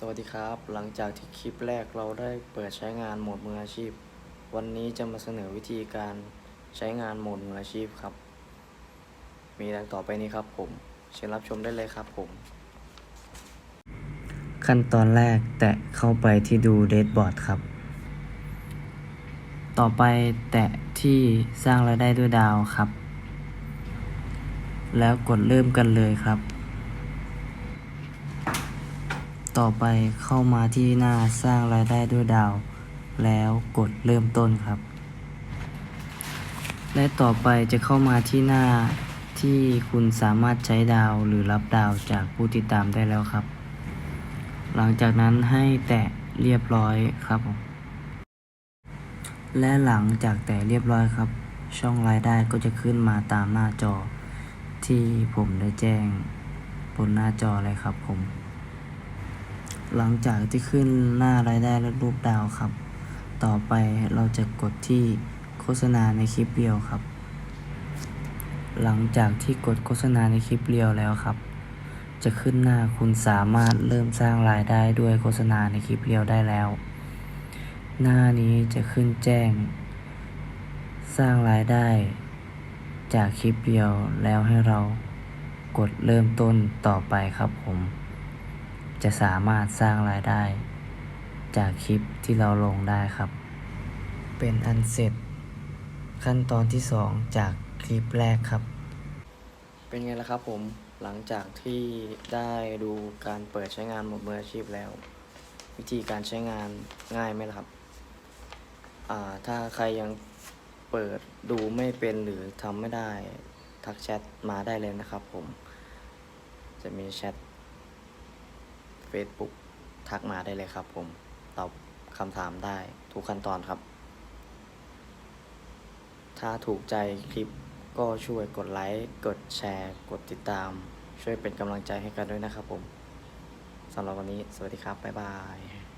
สวัสดีครับ หลังจากที่คลิปแรกเราได้เปิดใช้งานโหมดมืออาชีพ วันนี้จะมาเสนอวิธีการใช้งานโหมดมืออาชีพครับ มีดังต่อไปนี้ครับผมเชิญรับชมได้เลยครับผม ขั้นตอนแรกแตะเข้าไปที่ดูเดทบอร์ดครับ ต่อไปแตะที่สร้างรายได้ด้วยดาวครับ แล้วกดเริ่มกันเลยครับ ต่อไปเข้ามาที่หน้าสร้างรายได้ด้วยดาว แล้วกดเริ่มต้นครับ และต่อไปจะเข้ามาที่หน้าที่คุณสามารถใช้ดาวหรือรับดาวจากผู้ติดตามได้แล้วครับ หลังจากนั้นให้แตะเรียบร้อยครับผมและหลังจากแตะเรียบร้อยครับ ช่องรายได้ก็จะขึ้นมาตามหน้าจอ ที่ผมได้แจ้งบนหน้าจอเลยครับผม หลังจากที่ขึ้นหน้ารายได้และรูปดาวครับ ต่อไปเราจะกดที่โฆษณาในคลิปเรียวครับ หลังจากที่กดโฆษณาในคลิปเรียวแล้วครับ จะขึ้นหน้าคุณสามารถเริ่มสร้างรายได้ด้วยโฆษณาในคลิปเรียวได้แล้ว หน้านี้จะขึ้นแจ้ง สร้างรายได้ จากคลิปเรียวแล้วให้เรากดเริ่มต้นต่อไปครับผม จะสามารถสร้างรายได้ จากคลิปที่เราลงได้ครับ เป็นอันเสร็จ ขั้นตอนที่ 2 จากคลิปแรกครับ เป็นไงล่ะครับผมหลังจากที่ได้ดูการเปิดใช้งานหมดมืออาชีพแล้ว วิธีการใช้งานง่ายไหมล่ะครับถ้าใครยังเปิดดูไม่เป็นหรือทำไม่ได้ทักแชทมาได้เลยนะครับผม จะมีแชท Facebook ทักมาได้เลยครับผม ตอบคำถามได้ทุกขั้นตอนครับ ถ้าถูกใจคลิปก็ช่วยกดไลค์ กดแชร์ กดติดตาม ช่วยเป็นกำลังใจให้กันด้วยนะครับผมสำหรับวันนี้ สวัสดีครับ บ๊ายบาย